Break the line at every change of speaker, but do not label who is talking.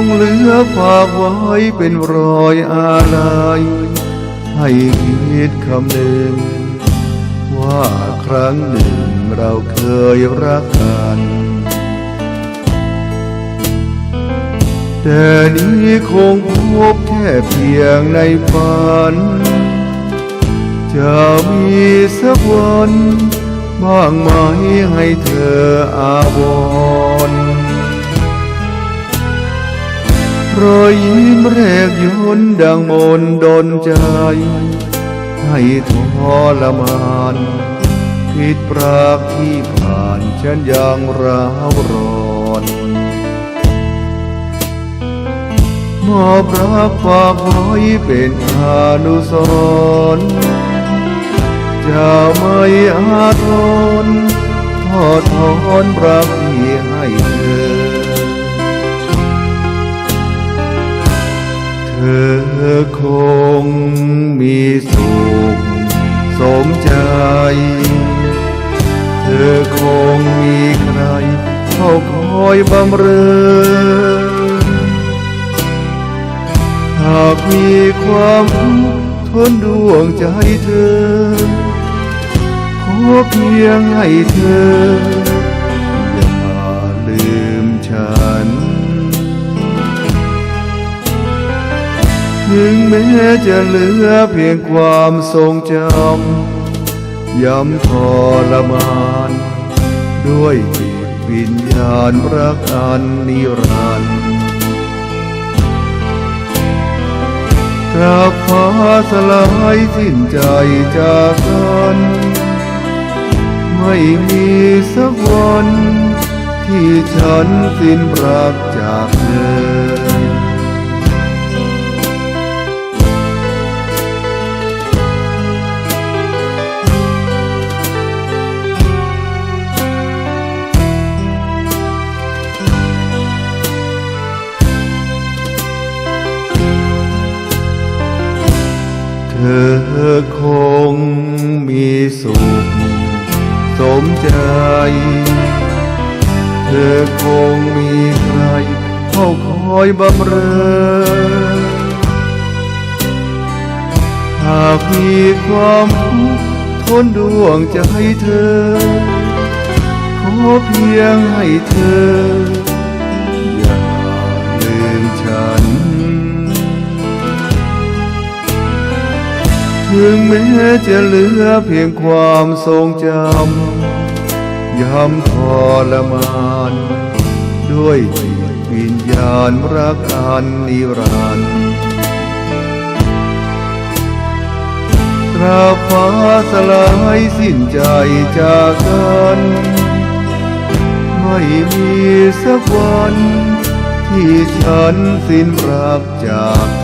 งเหลือฝากไว้เป็นรอยอาลัยให้คิดคำหนึ่ง ว่าครั้งหนึ่งเราเคยรักกัน แต่นี้คงพบแค่เพียงในฝัน จะมีสักวันบ้างไหมให้เธออาวรณ์ รอยยิ้มแรกยนดังมนดนใจ ให้ทรมาน ผิดปรากที่ผ่านฉันยังร้าวร้อนมอบรักฝากไว้เป็นอนุสรณ์จะไม่อาทนทอดทอนรักที่ให้เธอ อคงมีสุขสมใจ เธอคงมีใครเข้าคอยบำเรอหากมีความทุกข์ทนดวงใจเธอ ขอเพียงให้เธออย่าลืมฉัน ถึงแม้จะเหลือเพียงความทรงจำย้ำทรมาน ด้วยจิตวิญญาณรักอันนิรันดร์ตราบฟ้าสลายสิ้นใจจากกันไม่มีสักวันที่ฉันสิ้นรัก อคงมีสุข สมใจ เธอคงมีใครเข้าคอยบำเรอ หากมีความทุกข์ทนดวงใจเธอ ขอเพียงให้เธอ ถึงแม้จะเหลือเพียงความทรงจำย้ำทรมาน ด้วยจิตวิญญาณรักอันนิรันดร์ตราฟ้าสลายสิ้นใจจากกัน ไม่มีสักวัน ที่ฉันสิ้นรักจากเธ